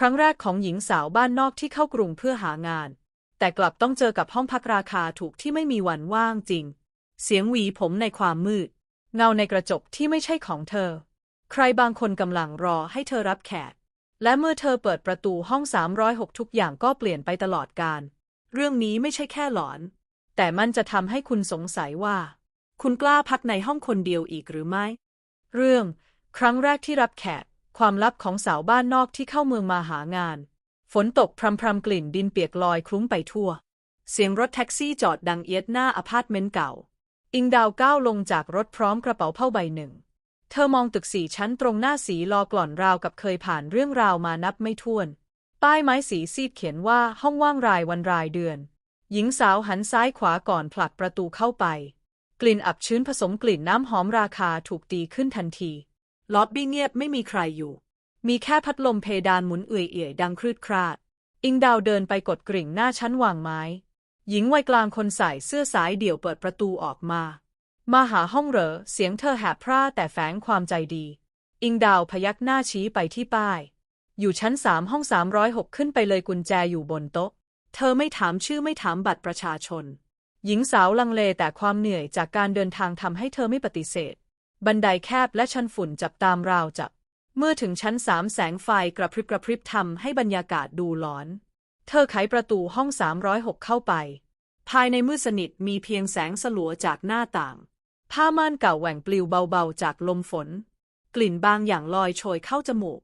ครั้งแรกของหญิงสาวบ้านนอกที่เข้ากรุงเพื่อหางาน แต่กลับต้องเจอกับห้องพักราคาถูกที่ไม่มีวันว่างจริง เสียงหวีผมในความมืด เงาในกระจกที่ไม่ใช่ของเธอ ใครบางคนกำลังรอให้เธอรับแขก และเมื่อเธอเปิดประตูห้อง 306 ทุกอย่างก็เปลี่ยนไปตลอดการ เรื่องนี้ไม่ใช่แค่หลอน แต่มันจะทำให้คุณสงสัยว่า คุณกล้าพักในห้องคนเดียวอีกหรือไม่ เรื่อง ครั้งแรกที่รับแขก ความลับของสาวบ้านนอกที่เข้าเมืองมาหางาน ฝนตกพรำพรำกลิ่นดินเปียกลอยคลุ้งไปทั่ว เสียงรถแท็กซี่จอดดังเอียดหน้าอพาร์ตเมนต์เก่า อิงดาวก้าวลงจากรถพร้อมกระเป๋าผ้าใบหนึ่ง เธอมองตึกสี่ชั้นตรงหน้าสีลอกล่อนราวกับเคยผ่านเรื่องราวมานับไม่ถ้วน ป้ายไม้สีซีดเขียนว่าห้องว่างรายวันรายเดือน หญิงสาวหันซ้ายขวาก่อนผลักประตูเข้าไป กลิ่นอับชื้นผสมกลิ่นน้ำหอมราคาถูกตีขึ้นทันที ล็อบบี้เงียบไม่มีใครอยู่ มีแค่พัดลมเพดานหมุนเอื่อยๆ ดังครืดคราด อิงดาวเดินไปกดกริ่งหน้าชั้นวางไม้ หญิงวัยกลางคนใส่เสื้อสายเดี่ยวเปิดประตูออกมา มาหาห้องเหรอ เสียงเธอแหบพร่าแต่แฝงความใจดี อิงดาวพยักหน้าชี้ไปที่ป้าย อยู่ชั้นสามห้องสามร้อยหกขึ้นไปเลยกุญแจอยู่บนโต๊ะ เธอไม่ถามชื่อไม่ถามบัตรประชาชน หญิงสาวลังเลแต่ความเหนื่อยจากการเดินทางทำให้เธอไม่ปฏิเสธ บันไดแคบและชั้นฝุ่นจับตามราวจับ เมื่อถึงชั้นสามแสงไฟกระพริบกระพริบทำให้บรรยากาศดูหลอน เธอไขประตูห้อง306เข้าไป ภายในมืดสนิทมีเพียงแสงสลัวจากหน้าต่าง ผ้าม่านเก่าแหว่งปลิวเบาๆจากลมฝน กลิ่นบางอย่างลอยโชยเข้าจมูก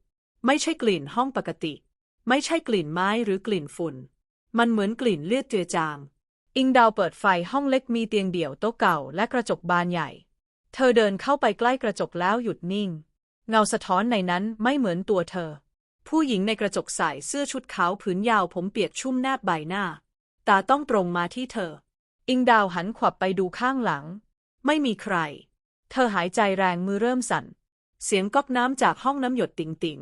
ไม่ใช่กลิ่นห้องปกติ ไม่ใช่กลิ่นไม้หรือกลิ่นฝุ่น มันเหมือนกลิ่นเลือดเจือจางอิงดาวเปิดไฟห้องเล็กมีเตียงเดี่ยวโต๊ะเก่าและกระจกบานใหญ่ เธอเดินเข้าไปใกล้กระจกแล้วหยุดนิ่ง เงาสะท้อนในนั้นไม่เหมือนตัวเธอ ผู้หญิงในกระจกใส่เสื้อชุดขาวผืนยาวผมเปียกชุ่มแนบใบหน้า ตาต้องตรงมาที่เธอ อิงดาวหันขวับไปดูข้างหลัง ไม่มีใคร เธอหายใจแรงมือเริ่มสั่น เสียงก๊อกน้ำจากห้องน้ำหยดติ๋งติ๋ง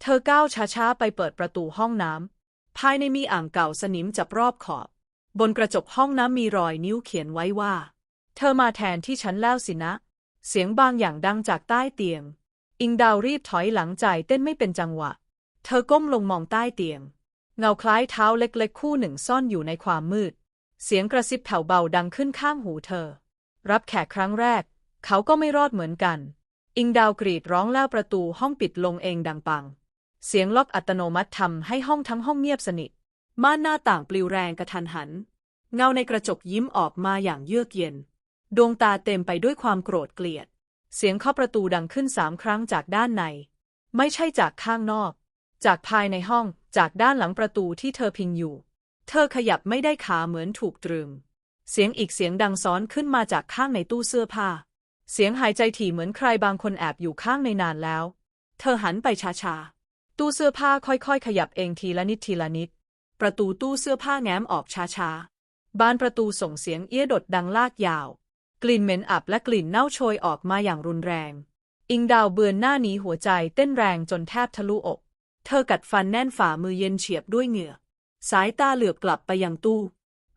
เธอก้าวช้าๆไปเปิดประตูห้องน้ำ ภายในมีอ่างเก่าสนิมจับรอบขอบ บนกระจกห้องน้ำมีรอยนิ้วเขียนไว้ว่า เธอมาแทนที่ฉันแล้วสินะ เสียงบางอย่างดังจากใต้เตียง อิงดาวรีบถอยหลังใจเต้นไม่เป็นจังหวะ เธอก้มลงมองใต้เตียง เงาคล้ายเท้าเล็กๆ คู่หนึ่งซ่อนอยู่ในความมืด เสียงกระซิบแผ่วเบาดังขึ้นข้างหูเธอ รับแขกครั้งแรก เขาก็ไม่รอดเหมือนกัน อิงดาวกรีดร้องแล้วประตูห้องปิดลงเองดังปัง เสียงล็อกอัตโนมัติทำให้ห้องทั้งห้องเงียบสนิท ม่านหน้าต่างปลิวแรงกระทันหัน เงาในกระจกยิ้มออกมาอย่างเยือกเย็น ดวงตาเต็มไปด้วยความโกรธเกลียด เสียงเคาะประตูดังขึ้นสามครั้งจากด้านใน ไม่ใช่จากข้างนอก จากภายในห้อง จากด้านหลังประตูที่เธอพิงอยู่ เธอขยับไม่ได้ขาเหมือนถูกตรึง เสียงอีกเสียงดังซ้อนขึ้นมาจากข้างในตู้เสื้อผ้า เสียงหายใจถี่เหมือนใครบางคนแอบอยู่ข้างในนานแล้ว เธอหันไปช้าๆ ตู้เสื้อผ้าค่อยๆ ขยับเองทีละนิดทีละนิด ประตูตู้เสื้อผ้าแง้มออกช้าๆ บานประตูส่งเสียงเอี้ยดดดังลากยาว กลิ่นเหม็นอับและกลิ่นเน่าโชยออกมาอย่างรุนแรง อิงดาวเบือนหน้าหนีหัวใจเต้นแรงจนแทบทะลุอก เธอกัดฟันแน่นฝ่ามือเย็นเฉียบด้วยเหงื่อ สายตาเหลือบกลับไปยังตู้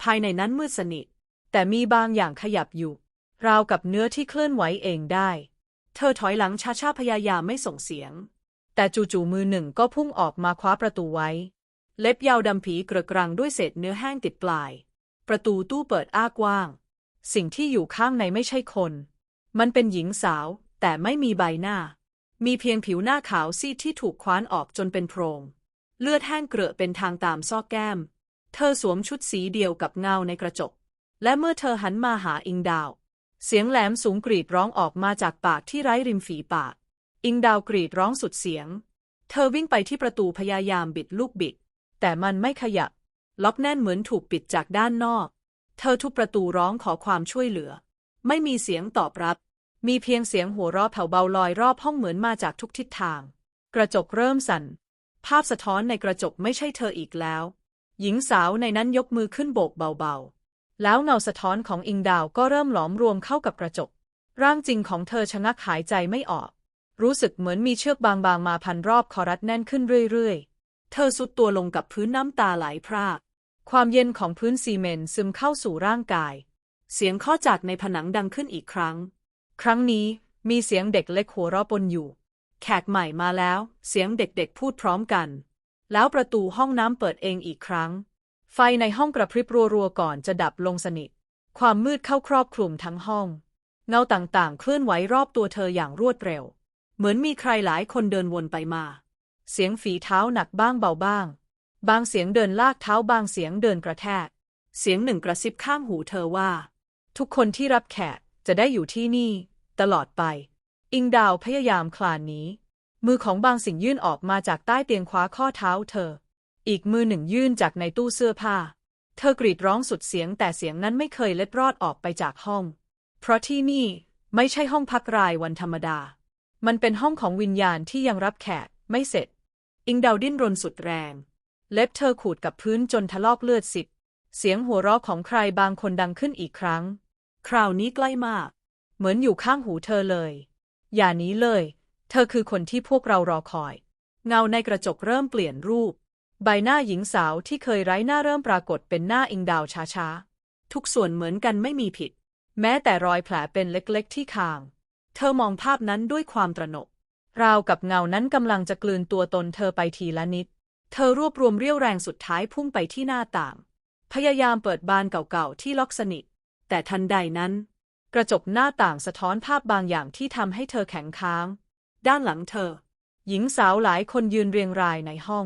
ภายในนั้นมืดสนิท แต่มีบางอย่างขยับอยู่ ราวกับเนื้อที่เคลื่อนไหวเองได้ เธอถอยหลังช้าๆพยายามไม่ส่งเสียง แต่จู่ๆมือหนึ่งก็พุ่งออกมาคว้าประตูไว้ เล็บยาวดำผีเกระกรังด้วยเศษเนื้อแห้งติดปลาย ประตูตู้เปิดอ้ากว้าง สิ่งที่อยู่ข้างในไม่ใช่คน มันเป็นหญิงสาว แต่ไม่มีใบหน้า มีเพียงผิวหน้าขาวซีดที่ถูกคว้านออกจนเป็นโพรง เลือดแห้งเกลอะเป็นทางตามซอกแก้ม เธอสวมชุดสีเดียวกับเงาในกระจก และเมื่อเธอหันมาหาอิงดาว เสียงแหลมสูงกรีดร้องออกมาจากปากที่ไร้ริมฝีปาก อิงดาวกรีดร้องสุดเสียง เธอวิ่งไปที่ประตูพยายามบิดลูกบิด แต่มันไม่ขยับ ล็อกแน่นเหมือนถูกปิดจากด้านนอก เธอทุบประตูร้องขอความช่วยเหลือ ไม่มีเสียงตอบรับ มีเพียงเสียงหัวเราะแผ่วเบาลอยรอบห้องเหมือนมาจากทุกทิศทาง กระจกเริ่มสั่น ภาพสะท้อนในกระจกไม่ใช่เธออีกแล้ว หญิงสาวในนั้นยกมือขึ้นโบกเบาๆ แล้วเงาสะท้อนของอิงดาวก็เริ่มหลอมรวมเข้ากับกระจก ร่างจริงของเธอชะงักหายใจไม่ออก รู้สึกเหมือนมีเชือกบางๆมาพันรอบคอรัดแน่นขึ้นเรื่อยๆ เธอสุดตัวลงกับพื้นน้ำตาไหลพราก ความเย็นของพื้นซีเมนต์ซึมเข้าสู่ร่างกาย เสียงเคาะจากในผนังดังขึ้นอีกครั้ง ครั้งนี้มีเสียงเด็กเล็กหัวเราะปนอยู่ แขกใหม่มาแล้ว เสียงเด็กๆพูดพร้อมกัน แล้วประตูห้องน้ำเปิดเองอีกครั้ง ไฟในห้องกระพริบรัวๆก่อนจะดับลงสนิท ความมืดเข้าครอบคลุมทั้งห้อง เงาต่างๆ เคลื่อนไหวรอบตัวเธออย่างรวดเร็ว เหมือนมีใครหลายคนเดินวนไปมา เสียงฝีเท้าหนักบ้างเบาบ้าง บางเสียงเดินลากเท้าบางเสียงเดินกระแทก เสียงหนึ่งกระซิบข้างหูเธอว่า ทุกคนที่รับแขกจะได้อยู่ที่นี่ ตลอดไป อิงดาวพยายามคลานหนีมือของบางสิ่งยื่นออกมาจากใต้เตียงคว้าข้อเท้าเธอ อีกมือหนึ่งยื่นจากในตู้เสื้อผ้า เธอกรีดร้องสุดเสียงแต่เสียงนั้นไม่เคยเล็ดรอดออกไปจากห้อง เพราะที่นี่ไม่ใช่ห้องพักรายวันธรรมดา มันเป็นห้องของวิญญาณที่ยังรับแขกไม่เสร็จ อิงดาวดิ้นรนสุดแรง เล็บเธอขูดกับพื้นจนทะลอกเลือดสิบ เสียงหัวเราะของใครบางคนดังขึ้นอีกครั้ง คราวนี้ใกล้มาก เหมือนอยู่ข้างหูเธอเลย อย่านี้เลย เธอคือคนที่พวกเรารอคอย เงาในกระจกเริ่มเปลี่ยนรูป ใบหน้าหญิงสาวที่เคยไร้หน้าเริ่มปรากฏเป็นหน้าอิงดาวช้าๆ ทุกส่วนเหมือนกันไม่มีผิด แม้แต่รอยแผลเป็นเล็กๆที่คาง เธอมองภาพนั้นด้วยความตระหนก ราวกับเงานั้นกำลังจะกลืนตัวตนเธอไปทีละนิด เธอรวบรวมเรี่ยวแรงสุดท้ายพุ่งไปที่หน้าต่าง พยายามเปิดบานเก่าๆที่ล็อกสนิท แต่ทันใดนั้น กระจกหน้าต่างสะท้อนภาพบางอย่างที่ทำให้เธอแข็งค้าง ด้านหลังเธอ หญิงสาวหลายคนยืนเรียงรายในห้อง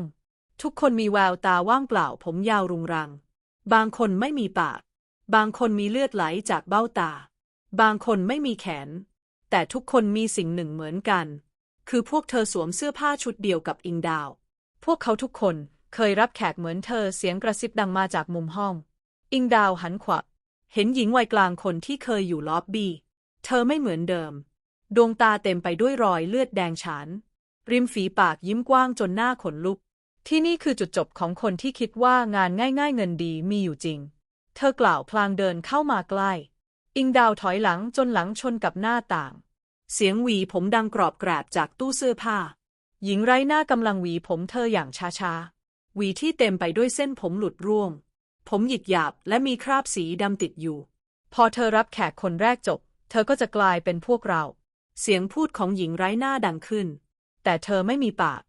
ทุกคนมีแววตาว่างเปล่าผมยาวรุงรัง บางคนไม่มีปาก บางคนมีเลือดไหลจากเบ้าตา บางคนไม่มีแขน แต่ทุกคนมีสิ่งหนึ่งเหมือนกัน คือพวกเธอสวมเสื้อผ้าชุดเดียวกับอิงดาว พวกเขาทุกคนเคยรับแขกเหมือนเธอเสียงกระซิบดังมาจากมุมห้อง อิงดาวหันขวับ เห็นหญิงวัยกลางคนที่เคยอยู่ล็อบบี้ เธอไม่เหมือนเดิม ดวงตาเต็มไปด้วยรอยเลือดแดงฉาน ริมฝีปากยิ้มกว้างจนหน้าขนลุก ที่นี่คือจุดจบของคนที่คิดว่างานง่าย ๆ เงินดีมีอยู่จริง เธอกล่าวพลางเดินเข้ามาใกล้ อิงดาวถอยหลังจนหลังชนกับหน้าต่าง เสียงหวีผมดังกรอบแกรบจากตู้เสื้อผ้า หญิงไร้หน้ากำลังหวีผมเธออย่างช้าๆ หวีที่เต็มไปด้วยเส้นผมหลุดร่วง ผมหยิกหยาบและมีคราบสีดำติดอยู่ พอเธอรับแขกคนแรกจบ เธอก็จะกลายเป็นพวกเรา เสียงพูดของหญิงไร้หน้าดังขึ้น แต่เธอไม่มีปาก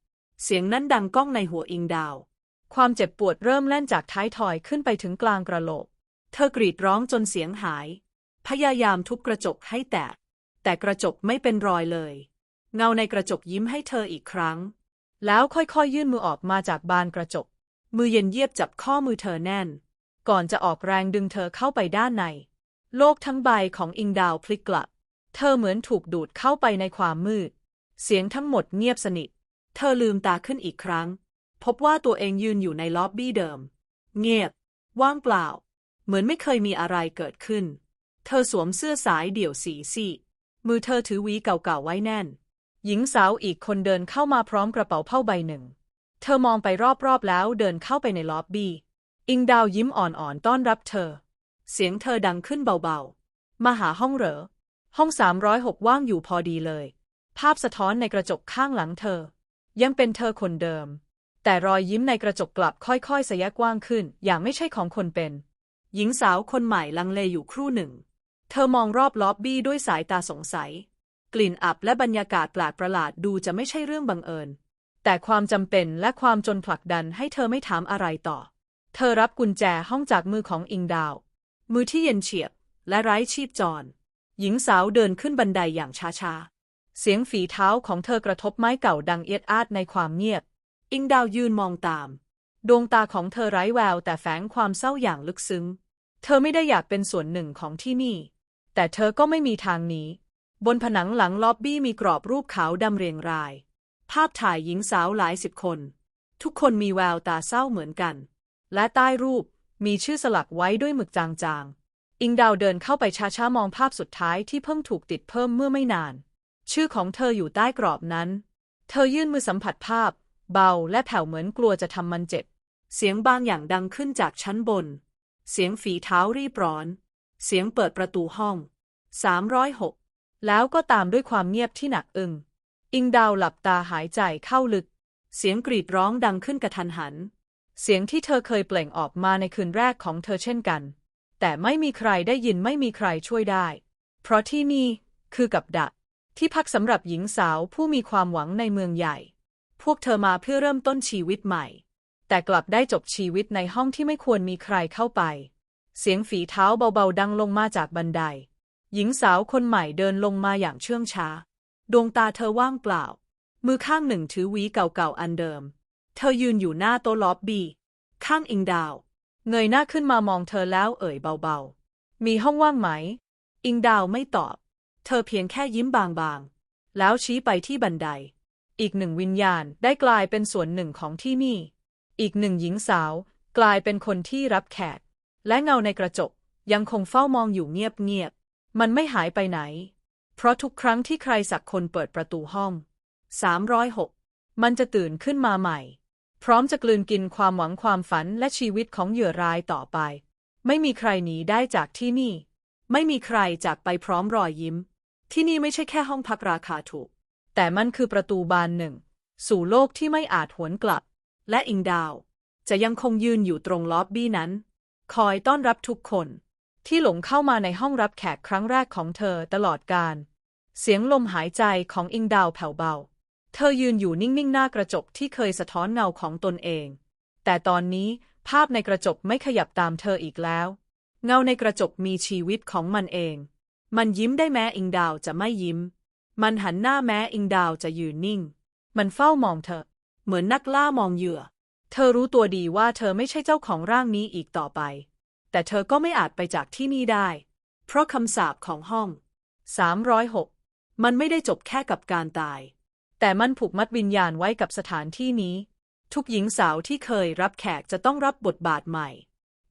เสียงนั้นดังก้องในหัวอิงดาว ความเจ็บปวดเริ่มแล่นจากท้ายทอยขึ้นไปถึงกลางกระโหลก เธอกรีดร้องจนเสียงหาย พยายามทุบกระจกให้แตก แต่กระจกไม่เป็นรอยเลย เงาในกระจกยิ้มให้เธออีกครั้ง แล้วค่อยๆยื่นมือออกมาจากบานกระจก มือเย็นเยียบจับข้อมือเธอแน่น ก่อนจะออกแรงดึงเธอเข้าไปด้านใน โลกทั้งใบของอิงดาวพลิกกลับ เธอเหมือนถูกดูดเข้าไปในความมืด เสียงทั้งหมดเงียบสนิท เธอลืมตาขึ้นอีกครั้ง พบว่าตัวเองยืนอยู่ในล็อบบี้เดิม เงียบ ว่างเปล่า เหมือนไม่เคยมีอะไรเกิดขึ้น เธอสวมเสื้อสายเดี่ยวสีซีมือเธอถือวีเก่าๆไว้แน่น หญิงสาวอีกคนเดินเข้ามาพร้อมกระเป๋าผ้าใบหนึ่ง เธอมองไปรอบๆแล้วเดินเข้าไปในล็อบบี้ อิงดาวยิ้มอ่อนๆต้อนรับเธอ เสียงเธอดังขึ้นเบาๆ มาหาห้องเหรอ ห้อง306ว่างอยู่พอดีเลย ภาพสะท้อนในกระจกข้างหลังเธอ ยังเป็นเธอคนเดิม แต่รอยยิ้มในกระจกกลับค่อยๆสยะกว้างขึ้น อย่างไม่ใช่ของคนเป็น หญิงสาวคนใหม่ลังเลอยู่ครู่หนึ่ง เธอมองรอบล็อบบี้ด้วยสายตาสงสัย กลิ่นอับและบรรยากาศแปลกประหลาดดูจะไม่ใช่เรื่องบังเอิญ แต่ความจำเป็นและความจนผลักดันให้เธอไม่ถามอะไรต่อ เธอรับกุญแจห้องจากมือของอิงดาว มือที่เย็นเฉียบ และไร้ชีพจร หญิงสาวเดินขึ้นบันไดอย่างช้าๆ เสียงฝีเท้าของเธอกระทบไม้เก่าดังเอียดอาดในความเงียบ อิงดาวยืนมองตาม ดวงตาของเธอไร้แววแต่แฝงความเศร้าอย่างลึกซึ้ง เธอไม่ได้อยากเป็นส่วนหนึ่งของที่นี่ แต่เธอก็ไม่มีทางหนี บนผนังหลังล็อบบี้มีกรอบรูปขาวดำเรียงราย ภาพถ่ายหญิงสาวหลายสิบคน ทุกคนมีแววตาเศร้าเหมือนกัน และใต้รูปมีชื่อสลักไว้ด้วยหมึกจางๆ อิงดาวเดินเข้าไปช้าๆ มองภาพสุดท้ายที่เพิ่งถูกติดเพิ่มเมื่อไม่นาน ชื่อของเธออยู่ใต้กรอบนั้น เธอยื่นมือสัมผัสภาพ เบาและแผ่วเหมือนกลัวจะทำมันเจ็บ เสียงบางอย่างดังขึ้นจากชั้นบน เสียงฝีเท้ารีบร้อน เสียงเปิดประตูห้อง 306 แล้วก็ตามด้วยความเงียบที่หนักอึ้งอิงดาวหลับตาหายใจเข้าลึก เสียงกรีดร้องดังขึ้นกระทันหัน เสียงที่เธอเคยเปล่งออกมาในคืนแรกของเธอเช่นกัน แต่ไม่มีใครได้ยินไม่มีใครช่วยได้ เพราะที่นี่คือกับดัก ที่พักสำหรับหญิงสาวผู้มีความหวังในเมืองใหญ่ พวกเธอมาเพื่อเริ่มต้นชีวิตใหม่ แต่กลับได้จบชีวิตในห้องที่ไม่ควรมีใครเข้าไป เสียงฝีเท้าเบาๆดังลงมาจากบันได หญิงสาวคนใหม่เดินลงมาอย่างเชื่องช้า ดวงตาเธอว่างเปล่า มือข้างหนึ่งถือหวีเก่าๆอันเดิม เธอยืนอยู่หน้าโต๊ะล็อบบี้ ข้างอิงดาว เงยหน้าขึ้นมามองเธอแล้วเอ่ยเบาๆ มีห้องว่างไหม อิงดาวไม่ตอบ เธอเพียงแค่ยิ้มบางๆ แล้วชี้ไปที่บันได อีกหนึ่งวิญญาณได้กลายเป็นส่วนหนึ่งของที่นี่ อีกหนึ่งหญิงสาวกลายเป็นคนที่รับแขก และเงาในกระจกยังคงเฝ้ามองอยู่เงียบๆ มันไม่หายไปไหน เพราะทุกครั้งที่ใครสักคนเปิดประตูห้อง 306 มันจะตื่นขึ้นมาใหม่ พร้อมจะกลืนกินความหวังความฝันและชีวิตของเหยื่อรายต่อไป ไม่มีใครหนีได้จากที่นี่ ไม่มีใครจากไปพร้อมรอยยิ้ม ที่นี่ไม่ใช่แค่ห้องพักราคาถูก แต่มันคือประตูบานหนึ่ง สู่โลกที่ไม่อาจหวนกลับ และอิงดาว จะยังคงยืนอยู่ตรงล็อบบี้นั้น คอยต้อนรับทุกคน ที่หลงเข้ามาในห้องรับแขกครั้งแรกของเธอตลอดการ เสียงลมหายใจของอิงดาวแผ่วเบา เธอยืนอยู่นิ่งๆหน้ากระจกที่เคยสะท้อนเงาของตนเอง แต่ตอนนี้ภาพในกระจกไม่ขยับตามเธออีกแล้ว เงาในกระจกมีชีวิตของมันเอง มันยิ้มได้แม้อิงดาวจะไม่ยิ้ม มันหันหน้าแม้อิงดาวจะยืนนิ่ง มันเฝ้ามองเธอ เหมือนนักล่ามองเหยื่อ เธอรู้ตัวดีว่าเธอไม่ใช่เจ้าของร่างนี้อีกต่อไป แต่เธอก็ไม่อาจไปจากที่นี่ได้ เพราะคำสาปของห้อง 306 มันไม่ได้จบแค่กับการตาย แต่มันผูกมัดวิญญาณไว้กับสถานที่นี้ ทุกหญิงสาวที่เคยรับแขกจะต้องรับบทบาทใหม่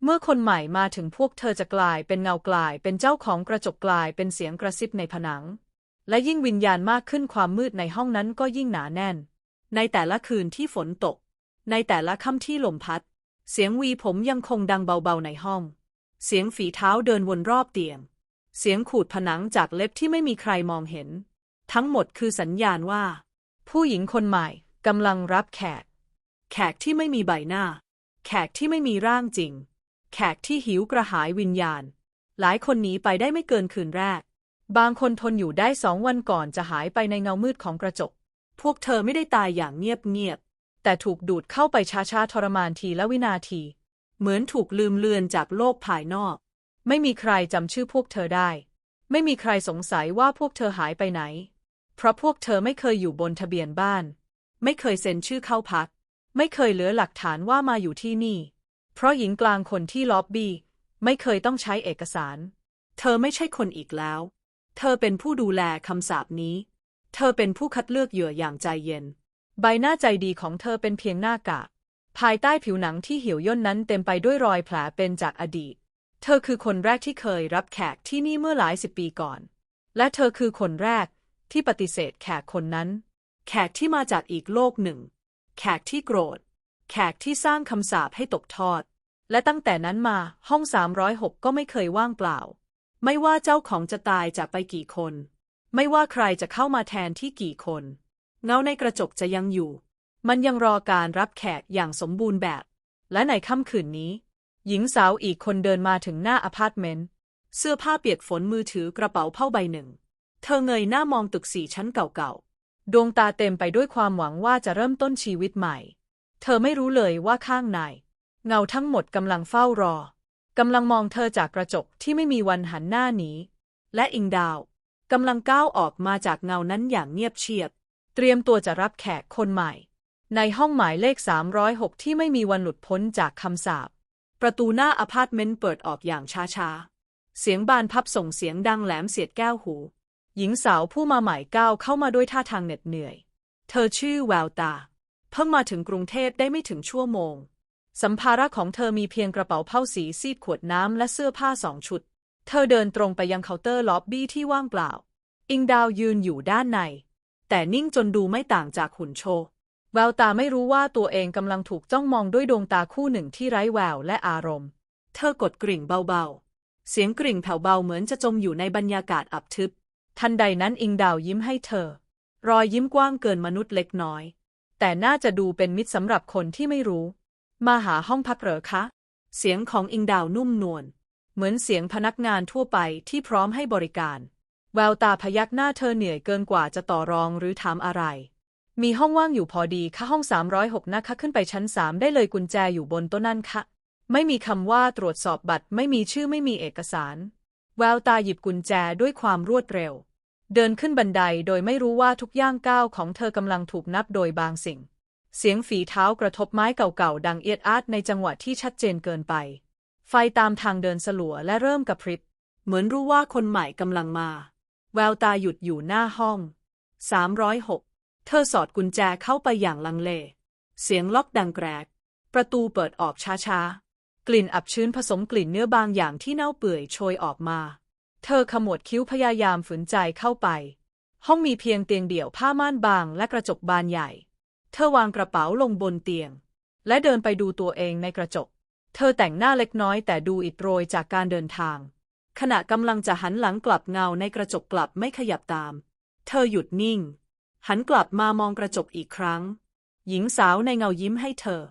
เมื่อคนใหม่มาถึงพวกเธอจะกลายเป็นเงากลาย เป็นเจ้าของกระจกกลายเป็นเสียงกระซิบในผนัง และยิ่งวิญญาณมากขึ้นความมืดในห้องนั้นก็ยิ่งหนาแน่น ในแต่ละคืนที่ฝนตก ในแต่ละค่ำที่ลมพัด เสียงวีผมยังคงดังเบาๆในห้อง เสียงฝีเท้าเดินวนรอบเตียง เสียงขูดผนังจากเล็บที่ไม่มีใครมองเห็น ทั้งหมดคือสัญญาณว่า ผู้หญิงคนใหม่กำลังรับแขก แขกที่ไม่มีใบหน้า แขกที่ไม่มีร่างจริง แขกที่หิวกระหายวิญญาณ หลายคนหนีไปได้ไม่เกินคืนแรก บางคนทนอยู่ได้สองวันก่อนจะหายไปในเงามืดของกระจก พวกเธอไม่ได้ตายอย่างเงียบๆ แต่ถูกดูดเข้าไปช้าๆทรมานทีละวินาที เหมือนถูกลืมเลือนจากโลกภายนอก ไม่มีใครจำชื่อพวกเธอได้ ไม่มีใครสงสัยว่าพวกเธอหายไปไหน เพราะพวกเธอไม่เคยอยู่บนทะเบียนบ้าน ไม่เคยเซ็นชื่อเข้าพัก ไม่เคยเหลือหลักฐานว่ามาอยู่ที่นี่ เพราะหญิงกลางคนที่ล็อบบี้ไม่เคยต้องใช้เอกสาร เธอไม่ใช่คนอีกแล้ว เธอเป็นผู้ดูแลคำสาปนี้ เธอเป็นผู้คัดเลือกเหยื่ออย่างใจเย็น ใบหน้าใจดีของเธอเป็นเพียงหน้ากากภายใต้ผิวหนังที่เหี่ยวย่นนั้นเต็มไปด้วยรอยแผลเป็นจากอดีต เธอคือคนแรกที่เคยรับแขกที่นี่เมื่อหลายสิบปีก่อน และเธอคือคนแรกที่ปฏิเสธแขกคนนั้น แขกที่มาจากอีกโลกหนึ่ง แขกที่โกรธ แขกที่สร้างคำสาปให้ตกทอด และตั้งแต่นั้นมาห้อง 306 ก็ไม่เคยว่างเปล่า ไม่ว่าเจ้าของจะตายจากไปกี่คน ไม่ว่าใครจะเข้ามาแทนที่กี่คน เงาในกระจกจะยังอยู่ มันยังรอการรับแขกอย่างสมบูรณ์แบบ และในค่ำคืนนี้ หญิงสาวอีกคนเดินมาถึงหน้าอพาร์ตเมนต์ เสื้อผ้าเปียกฝนมือถือกระเป๋าเผ้าใบหนึ่ง เธอเงยหน้ามองตึกสี่ชั้นเก่าๆ ดวงตาเต็มไปด้วยความหวังว่าจะเริ่มต้นชีวิตใหม่ เธอไม่รู้เลยว่าข้างใน เงาทั้งหมดกำลังเฝ้ารอกำลังมองเธอจากกระจกที่ไม่มีวันหันหน้าหนีและอิงดาวกำลังก้าวออกมาจากเงานั้นอย่างเงียบเชียบ เตรียมตัวจะรับแขกคนใหม่ ในห้องหมายเลข 306 ที่ไม่มีวันหลุดพ้นจากคำสาปประตูหน้าอพาร์ตเมนต์เปิดออกอย่างช้าๆ เสียงบานพับส่งเสียงดังแหลมเสียดแก้วหู หญิงสาวผู้มาใหม่ก้าวเข้ามาด้วยท่าทางเหน็ดเหนื่อย เธอชื่อแววตา เพิ่งมาถึงกรุงเทพได้ไม่ถึงชั่วโมง สัมภาระของเธอมีเพียงกระเป๋าเผ้าสีซีดขวดน้ำและเสื้อผ้าสองชุด เธอเดินตรงไปยังเคาน์เตอร์ล็อบบี้ที่ว่างเปล่า อิงดาวยืนอยู่ด้านใน แต่นิ่งจนดูไม่ต่างจากหุ่นโชว์ แววตาไม่รู้ว่าตัวเองกำลังถูกจ้องมองด้วยดวงตาคู่หนึ่งที่ไร้แววและอารมณ์ เธอกดกริ่งเบาๆ เสียงกริ่งแผ่วเบาเหมือนจะจมอยู่ในบรรยากาศอับทึบ ทันใดนั้นอิงดาวยิ้มให้เธอ รอยยิ้มกว้างเกินมนุษย์เล็กน้อย แต่น่าจะดูเป็นมิตรสำหรับคนที่ไม่รู้ มาหาห้องพักเหรอคะ เสียงของอิงดาวนุ่มนวล เหมือนเสียงพนักงานทั่วไปที่พร้อมให้บริการ แววตาพยักหน้าเธอเหนื่อยเกินกว่าจะต่อรองหรือถามอะไร มีห้องว่างอยู่พอดีค่ะห้อง 306 นะคะ ขึ้นไปชั้น 3 ได้เลยกุญแจอยู่บนโต๊ะนั่นค่ะ ไม่มีคำว่าตรวจสอบบัตร ไม่มีชื่อไม่มีเอกสาร แววตาหยิบกุญแจด้วยความรวดเร็ว เดินขึ้นบันไดโดยไม่รู้ว่าทุกย่างก้าวของเธอกำลังถูกนับโดยบางสิ่ง เสียงฝีเท้ากระทบไม้เก่าๆดังเอียดอาร์ตในจังหวะที่ชัดเจนเกินไป ไฟตามทางเดินสลัวและเริ่มกระพริบ เหมือนรู้ว่าคนใหม่กำลังมา แววตาหยุดอยู่หน้าห้อง 306 เธอสอดกุญแจเข้าไปอย่างลังเล เสียงล็อกดังแกรก ประตูเปิดออกช้าๆ กลิ่นอับชื้นผสมกลิ่นเนื้อบางอย่างที่เน่าเปื่อยโชยออกมา เธอขมวดคิ้วพยายามฝืนใจเข้าไป ห้องมีเพียงเตียงเดี่ยวผ้าม่านบางและกระจกบานใหญ่ เธอวางกระเป๋าลงบนเตียง และเดินไปดูตัวเองในกระจก เธอแต่งหน้าเล็กน้อยแต่ดูอิดโรยจากการเดินทาง ขณะกำลังจะหันหลังกลับเงาในกระจกกลับไม่ขยับตาม เธอหยุดนิ่ง หันกลับมามองกระจกอีกครั้ง หญิงสาวในเงายิ้มให้เธอ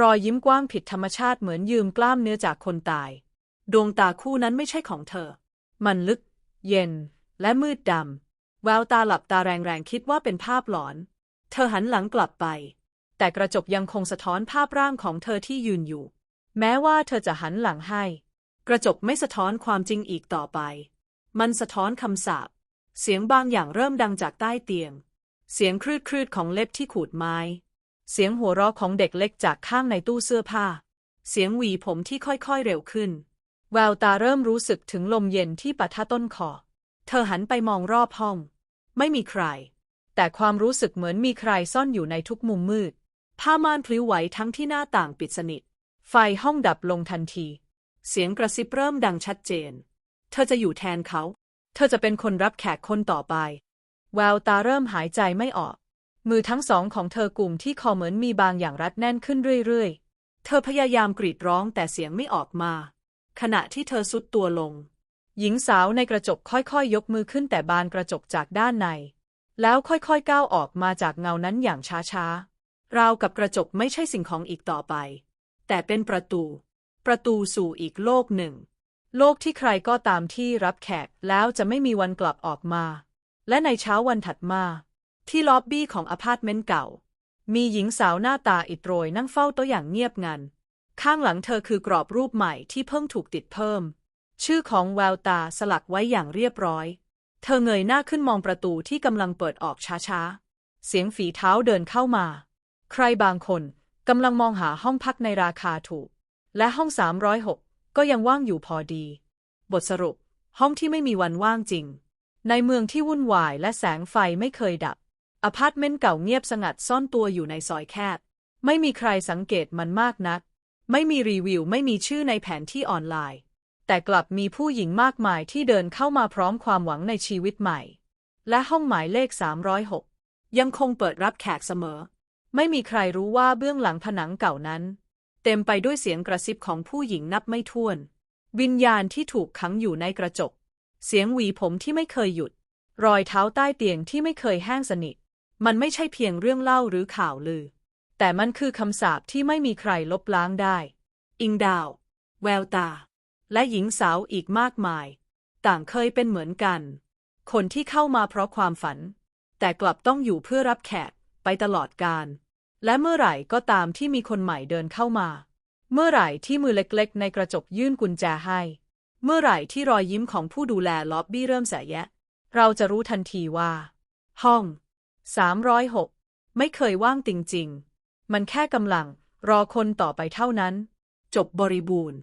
รอยยิ้มกว้างผิดธรรมชาติเหมือนยืมกล้ามเนื้อจากคนตาย ดวงตาคู่นั้นไม่ใช่ของเธอ มันลึก เย็น และมืดดำแววตาหลับตาแรงๆคิดว่าเป็นภาพหลอน เธอหันหลังกลับไป แต่กระจกยังคงสะท้อนภาพร่างของเธอที่ยืนอยู่ แม้ว่าเธอจะหันหลังให้ กระจกไม่สะท้อนความจริงอีกต่อไป มันสะท้อนคำสาปเสียงบางอย่างเริ่มดังจากใต้เตียง เสียงครืดครืดของเล็บที่ขูดไม้ เสียงหัวเราะของเด็กเล็กจากข้างในตู้เสื้อผ้า เสียงหวีผมที่ค่อยๆเร็วขึ้น แววตาเริ่มรู้สึกถึงลมเย็นที่ปะทะต้นคอ เธอหันไปมองรอบห้อง ไม่มีใคร แต่ความรู้สึกเหมือนมีใครซ่อนอยู่ในทุกมุมมืด ผ้าม่านพลิ้วไหวทั้งที่หน้าต่างปิดสนิท ไฟห้องดับลงทันที เสียงกระซิบเริ่มดังชัดเจน เธอจะอยู่แทนเขา เธอจะเป็นคนรับแขกคนต่อไป แววตาเริ่มหายใจไม่ออก มือทั้งสองของเธอกลุ่มที่คอเหมือนมีบางอย่างรัดแน่นขึ้นเรื่อยๆ เธอพยายามกรีดร้องแต่เสียงไม่ออกมา ขณะที่เธอสุดตัวลง หญิงสาวในกระจกค่อยๆ ยกมือขึ้นแต่บานกระจกจากด้านใน แล้วค่อยๆ ก้าวออกมาจากเงานั้นอย่างช้าๆ ราวกับกระจกไม่ใช่สิ่งของอีกต่อไป แต่เป็นประตู ประตูสู่อีกโลกหนึ่ง โลกที่ใครก็ตามที่รับแขกแล้วจะไม่มีวันกลับออกมา และในเช้าวันถัดมา ที่ล็อบบี้ของอพาร์ตเมนต์เก่า มีหญิงสาวหน้าตาอิดโรยนั่งเฝ้าโต๊ะอย่างเงียบงัน ข้างหลังเธอคือกรอบรูปใหม่ที่เพิ่งถูกติดเพิ่ม ชื่อของแววตาสลักไว้อย่างเรียบร้อย เธอเงยหน้าขึ้นมองประตูที่กำลังเปิดออกช้าๆ เสียงฝีเท้าเดินเข้ามา ใครบางคนกำลังมองหาห้องพักในราคาถูก และห้อง 306 ก็ยังว่างอยู่พอดี บทสรุป ห้องที่ไม่มีวันว่างจริง ในเมืองที่วุ่นวายและแสงไฟไม่เคยดับ อพาร์ตเมนต์เก่าเงียบสงัดซ่อนตัวอยู่ในซอยแคบ ไม่มีใครสังเกตมันมากนัก ไม่มีรีวิวไม่มีชื่อในแผนที่ออนไลน์ แต่กลับมีผู้หญิงมากมายที่เดินเข้ามาพร้อมความหวังในชีวิตใหม่ และห้องหมายเลข 306 ยังคงเปิดรับแขกเสมอ ไม่มีใครรู้ว่าเบื้องหลังผนังเก่านั้น เต็มไปด้วยเสียงกระซิบของผู้หญิงนับไม่ถ้วน วิญญาณที่ถูกขังอยู่ในกระจก เสียงหวีผมที่ไม่เคยหยุด รอยเท้าใต้เตียงที่ไม่เคยแห้งสนิท มันไม่ใช่เพียงเรื่องเล่าหรือข่าวลือ แต่มันคือคำสาปที่ไม่มีใครลบล้างได้ อิงดาว แววตา และหญิงสาวอีกมากมาย ต่างเคยเป็นเหมือนกัน คนที่เข้ามาเพราะความฝัน แต่กลับต้องอยู่เพื่อรับแขกไปตลอดกาล และเมื่อไหร่ก็ตามที่มีคนใหม่เดินเข้ามา เมื่อไหร่ที่มือเล็กๆ ในกระจกยื่นกุญแจให้ เมื่อไหร่ที่รอยยิ้มของผู้ดูแลล็อบบี้เริ่มแสแยะ เราจะรู้ทันทีว่า ห้อง 306 ไม่เคยว่างจริงๆ มันแค่กำลัง รอคนต่อไปเท่านั้น จบบริบูรณ์